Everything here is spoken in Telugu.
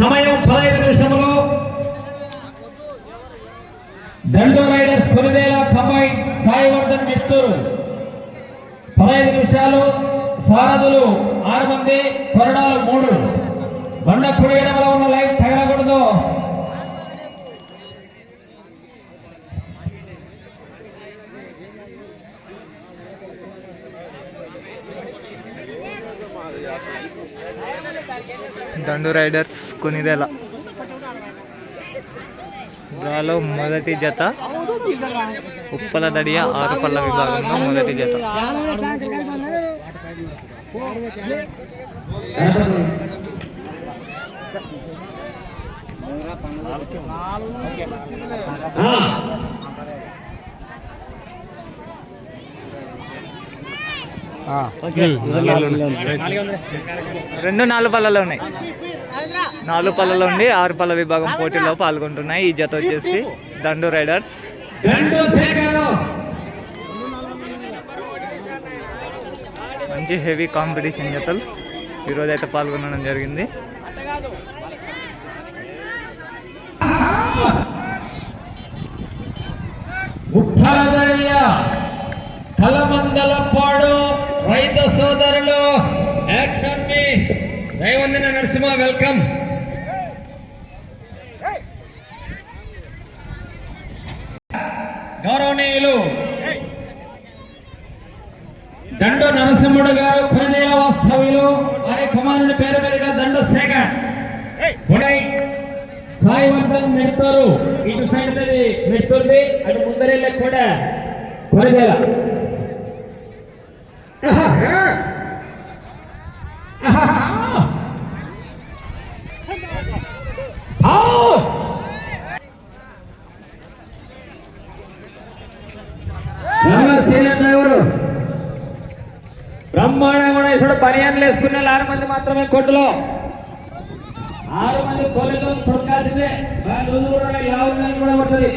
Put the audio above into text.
సమయం పదహైదు నిమిషములు. Dando riders Konidela combine Saivardhan Mitturu. పదహైదు నిమిషాలు. సారథులు ఆరు మంది కొరడాలు మూడు. బండ కుడి ఎడమలో ఉన్న లైట్ తగలకూడదు. దండు రైడర్స్ కొనిదెల. డ్రాలో మొదటి జత ఉప్పల దడియ ఆరు పళ్ళ విభాగంలో మొదటి జత. ఆ, రెండు నాలుగు పళ్ళలో ఉన్నాయి. నాలుగు పళ్ళలో ఉండి ఆరు పళ్ళ విభాగం పోటీలో పాల్గొంటున్నాయి. ఈ జత వచ్చేసి దండు రైడర్స్. మంచి హెవీ కాంపిటీషన్ జతలు. ఈరోజు అయితే పాల్గొనడం జరిగింది. ఉప్పలదడియ రైతు సోదరులు యాక్షన్ మీ. దైవందిన నరసింహ వెల్కమ్. గౌరవనీయులు దండు నరసింహుడు గారు కొరనేల వాస్తవ్యులు వారి కుమారుని పేరు మీదుగా దండు శేఖర్. సాయి సాయివర్ధన్ మెట్టారు ఇటు సైడ్ ఉన్నది మెట్టుంది అటు ముందరెళ్ళ కూడా కొరదేల బ్రహ్మాండ గుణేశ్వరుడు పనియాన్లు వేసుకున్న ఆరు మంది మాత్రమే కొట్టులో. ఆరు మంది కోళ్ళతో పుడకాల్సిందే రోజు కూడా యాభై మంది కూడా పడుతుంది